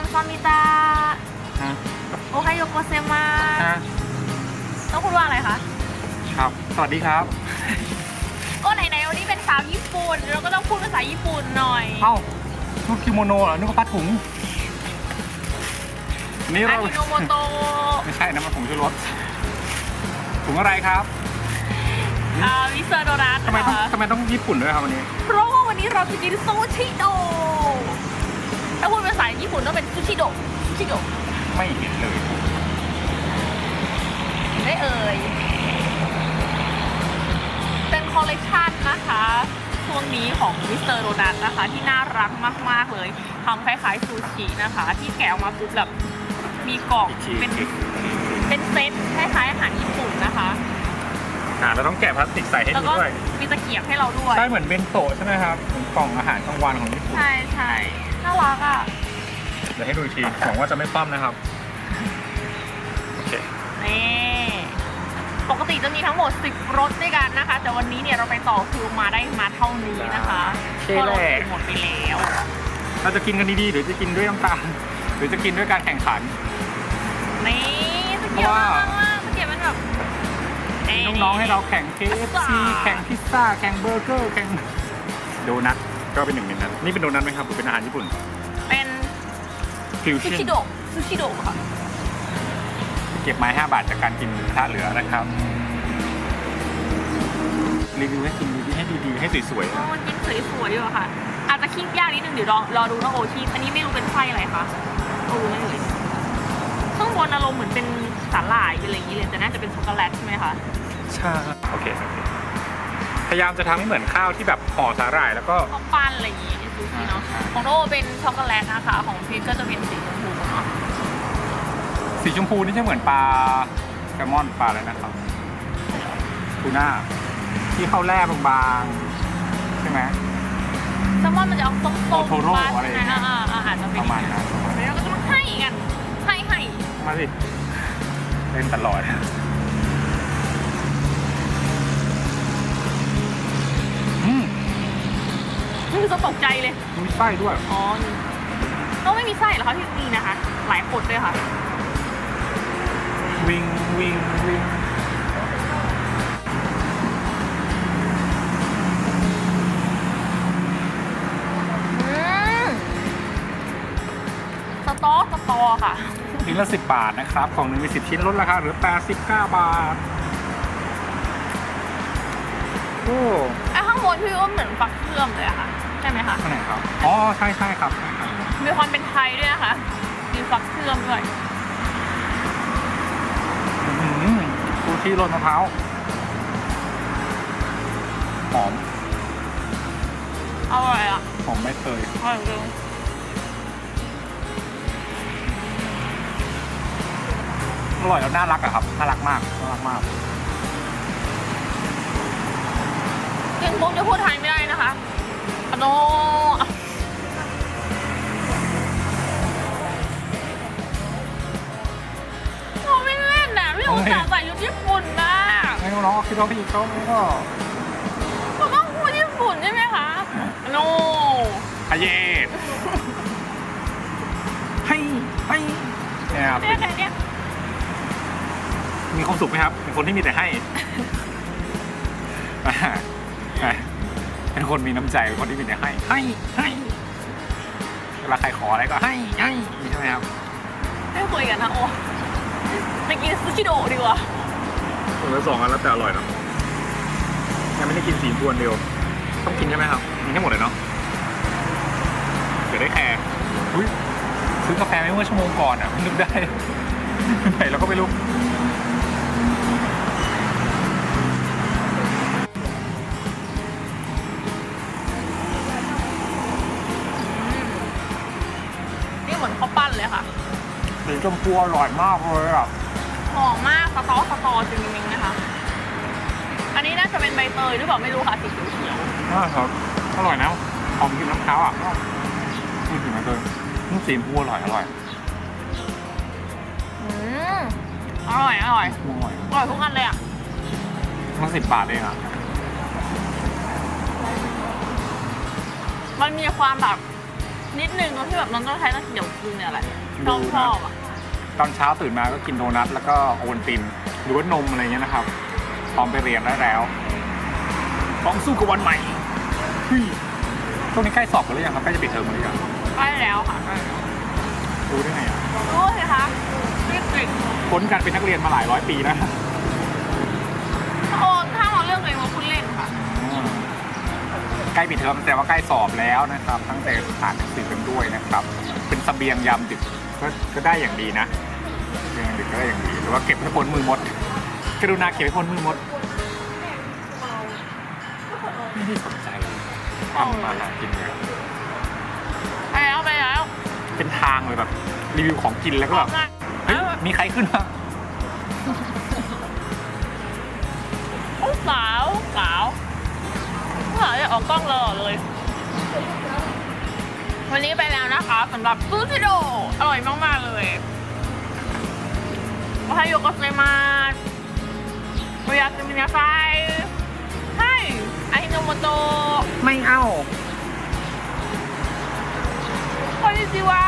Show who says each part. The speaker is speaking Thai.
Speaker 1: อัมซามิตา
Speaker 2: ฮะ
Speaker 1: โอไฮโยโกเซมา
Speaker 2: ฮะ
Speaker 1: ต้องพูดว่าอะไรคะ
Speaker 2: ครับ สวัสดีครับ
Speaker 1: ก็ไหนๆวันนี้เป็นสาวญี่ปุ่น เราก็ต้องพูดภาษาญี่ปุ่นหน่อย
Speaker 2: เอ้าชุดคิโมโนเหรอ นึกว่าผ้าถุง นี่
Speaker 1: อา
Speaker 2: เรา
Speaker 1: กิโนโมโต
Speaker 2: ไม่ใช่นะมันผงชูรสถุงอะไรครับ
Speaker 1: อ่าวิเซอร์โดนัท
Speaker 2: ทำไมต้อง
Speaker 1: นะคะ
Speaker 2: ทำไมต้องญี่ปุ่นด้วยครับวันนี้
Speaker 1: เพราะว่าวันนี้เราจะกินซูชิโด ถ้าพูดภาษาญี่ปุ่นต้องเป็นซูชิโดซูชิโด
Speaker 2: ไม่เห็นเลย
Speaker 1: ได้เอ่ย เป็นคอลเลกชันนะคะช่วงนี้ของมิสเตอร์โดนัทนะคะ ที่น่ารักมาก ๆ เลยทำคล้าย ๆ ซูชินะคะ ที่แกะออกมาปุ๊บแบบมีกล่อง
Speaker 2: อีกที
Speaker 1: เป็นเป็นเซตคล้ายๆอาหารญี่ปุ่นนะคะ
Speaker 2: อ่าเราต้องแกะพลาสติกใส่ให้
Speaker 1: แล้ว
Speaker 2: ดู
Speaker 1: ก็
Speaker 2: ด้วย
Speaker 1: มีตะเกียบให้เราด้วย
Speaker 2: ใช่เหมือนเบนโตะใช่ไหมครับเหมือนกล่องอาหารกลางวันของญี่ปุ่น
Speaker 1: ใช่ใช่น่ารักอะ
Speaker 2: เดี๋ยวให้ดูอีกทีหวังว่าจะไม่คว่ำนะครับ โอเค
Speaker 1: นี่ปกติจะมีทั้งหมด 10รสด้วยกันนะคะ แต่วันนี้เนี่ยเราไปต่อคิวมาได้มาเท่านี้นะคะ
Speaker 2: โอเค
Speaker 1: เพราะเรา
Speaker 2: แหละ
Speaker 1: กินหมดไปแล้ว
Speaker 2: เราจะกินกันดีๆหรือจะกินด้วยน้ำตาลหรือจะกินด้วยการแข่งขัน
Speaker 1: นี่ตะเกียบ
Speaker 2: เพราะว่า
Speaker 1: น่ารักมากตะเกียบมันแบบเย
Speaker 2: น้องๆให้เราแข่ง KFC แข่งพิซซ่า แข่งเบอร์เกอร์ แข่งโดนัทก็เป็นหนึ่งในนั้น นี่เป็นโดนัทไหมครับหรือเป็นอาหารญี่ปุ่น
Speaker 1: เป็น
Speaker 2: ฟิว
Speaker 1: ซู
Speaker 2: ชั่น
Speaker 1: ชิโดะซูชิโดะค่ะ
Speaker 2: เก็บไม้ 5 บาทจากการกินท่าเหลือนะครับ รีวิวให้กินดีๆให้ดีๆให้สวยๆ
Speaker 1: อ๋อ
Speaker 2: นะ
Speaker 1: มันกินสวยๆอยู่อะค่ะ อาจจะคิดยากนิดนึงเดี๋ยวรอรอดูนะโอชีอันนี้ไม่รู้เป็นไส้อะไรคะโอ้รู้ไหมเอ่ยข้างบนอารมณ์เหมือนเป็นสาหร่ายเป็นอะไรอย่างนี้เลยแต่น่าจะเป็นช็อกโกแลตใช่ไหมคะ
Speaker 2: ใช่โอเคโอเค พยายามจะทำให้เหมือนข้าวที่แบบห่อสาหร่ายแล้วก็
Speaker 1: ข้าวปั้นอะไรอย่างงี้ซูชิเนาะ
Speaker 2: ใช่
Speaker 1: ของโนเป็นช็อกโกแลตนะคะของพีทก็จะเป็นสีชมพูเนาะ
Speaker 2: สีชมพูนี่จะเหมือนปลาแซลมอนปลาอะไรนะครับทูน่าที่เข้าแร่บางๆ ใช่ไหม
Speaker 1: แซลมอนมันจะเอาส้ม
Speaker 2: โอโทโร่
Speaker 1: ๆบ้าง
Speaker 2: อะไรอย่างเงี้ย
Speaker 1: นะอ่าอ่าอาจจะเป็น
Speaker 2: ประมาณนั้น
Speaker 1: แล้วก็จะมาให้กันให้ให้
Speaker 2: มาสิเล่นตลอด
Speaker 1: คือจะตกใจเลย
Speaker 2: มีไส้ด้วย
Speaker 1: อ๋อนี่ต้องไม่มีไส้เหรอคะที่นี่นะคะ หลายคนด้วยค่ะ
Speaker 2: วิงวิงวิง
Speaker 1: อืมสตอสตอค่ะ
Speaker 2: ชิ้นละสิบบาทนะครับ ของหนึ่งมีสิบชิ้นลดราคาเหลือแปดสิบเก้าบาท โอ้
Speaker 1: ไอ้ข้างบนพี่ว่าเหมือนฟักเชื่อมเลยอะค่ะ ใช่ไหมคะ
Speaker 2: ข้างไหนครับ อ๋อ ใช่ใช่ครับใช่ครับ
Speaker 1: มีความเป็นไทยด้วยนะคะ มีฟักเชื่อมด้วย
Speaker 2: อื้อหือซูชิรสมะพร้าว หอม
Speaker 1: อร่อยอะ
Speaker 2: หอมใบเตย
Speaker 1: อร่อยจริง
Speaker 2: อร่อยแล้วน่ารักอะครับ น่ารักมาก น่ารักมาก
Speaker 1: ยังปุ๊บจะพูดไทยไม่ได้นะคะ อโนเราไม่เล่นน่ะพี่อุตส่าห์ใส่ชุดญี่ปุ่นนะ
Speaker 2: ให้น้องๆคิดว่าพี่เขาก็
Speaker 1: เราต้องพูดญี่ปุ่นใช่ไหมคะโน
Speaker 2: ฮเยสให้ให้เนี่ยครับ
Speaker 1: เนี่ยแค่เนี้ย
Speaker 2: มีความสุขไหมครับเป็นคนที่มีแต่ให้อ่าอ่า เป็นคนมีน้ำใจเป็นคนที่มีแต่ให้ให้ให้เวลาใครขออะไรก็ให้ให้ใช่ไหมครับ
Speaker 1: ไม่คุยกันนะโอไปกินซูชิโดะดีกว่า
Speaker 2: คนละสองอันแล้วแต่อร่อยเนาะยังไม่ได้กินสีทวนเดียว ต้องกินใช่ไหมครับกินให้หมดเลยเนาะเดี๋ยวได้แคร์อุ้ยซื้อกาแฟไม่เมื่อชั่วโมงก่อนอะนึกได้ไหนเราก็ไม่รู้
Speaker 1: นี่เหมือนข้าวปั้นเลยค่ะ
Speaker 2: สีชมพูอร่อยมากเลยอะ
Speaker 1: หอมมากสตอสตอจริงๆนะคะ อันนี้น่าจะเป็นใบเตยหรือเปล่าไม่รู้ค่ะสีเขียว
Speaker 2: อ่าครับอร่อยนะหอมกลินน้ำเท้าอะนี่ถึงมาเลยนี่สีชมพูอร่อยอร่อย
Speaker 1: ๆอืมอร่อยอร่อย
Speaker 2: อร่อย
Speaker 1: อร่อยทุกอันเลยอะ
Speaker 2: มันสิบบาทเองอะ
Speaker 1: มันมีความแบบ นิดนึงตรงที่แบบน้องต้องใช้ตะเกียบกินเนี่ยแหละชอบชอบอะ
Speaker 2: ตอนเช้าตื่นมาก็กินโดนัทแล้วก็โอวัลตินหรือว่านมอะไรเงี้ยนะครับพร้อมไปเรียนได้แล้วพร้อมสู้กับวันใหม่เฮ้ยช่วงนี้ใกล้สอบกันหรือยังครับใกล้จะปิดเทอมกันหรือยัง
Speaker 1: ใกล้แล้วค่ะใกล้แล้ว
Speaker 2: รู้ได้ไงอะ
Speaker 1: รู้สิคะรีบติด
Speaker 2: พ้นการเป็นนักเรียนมาหลายร้อยปีแล้ว
Speaker 1: โอ้ถ้าเราเลือกเองเราคุณเล่นค่ะ
Speaker 2: ใกล้ปิดเทอมแต่ว่าใกล้สอบแล้วนะครับ ตั้งแต่อ่านหนังสือกันด้วยนะครับ เป็นเสบียงยามดึกก็ก็ได้อย่างดีนะเสบียงยามดึกก็ได้อย่างดีหรือว่าเก็บให้พ้นมือมดกรุณาเก็บให้พ้นมือมดไม่ได้สนใจทำมาหากินเลย
Speaker 1: ไปแล้วไปแล้ว
Speaker 2: เป็นทางเลยแบบรีวิวของกินแล้วก็แบบ
Speaker 1: ออกมา
Speaker 2: เฮ้ยมีใครขึ้นมา
Speaker 1: โอ้สาวสาว สาวอยากออกกล้องเลยเลย วันนี้ไปแล้วนะคะสำหรับซูชิโด อร่อยมาก ๆ เลยโอไฮโยโกเซมาสโอยากิมินาไซใช่อาฮิโนโมโตะ
Speaker 2: ไม่เอา
Speaker 1: คอนนิจิวา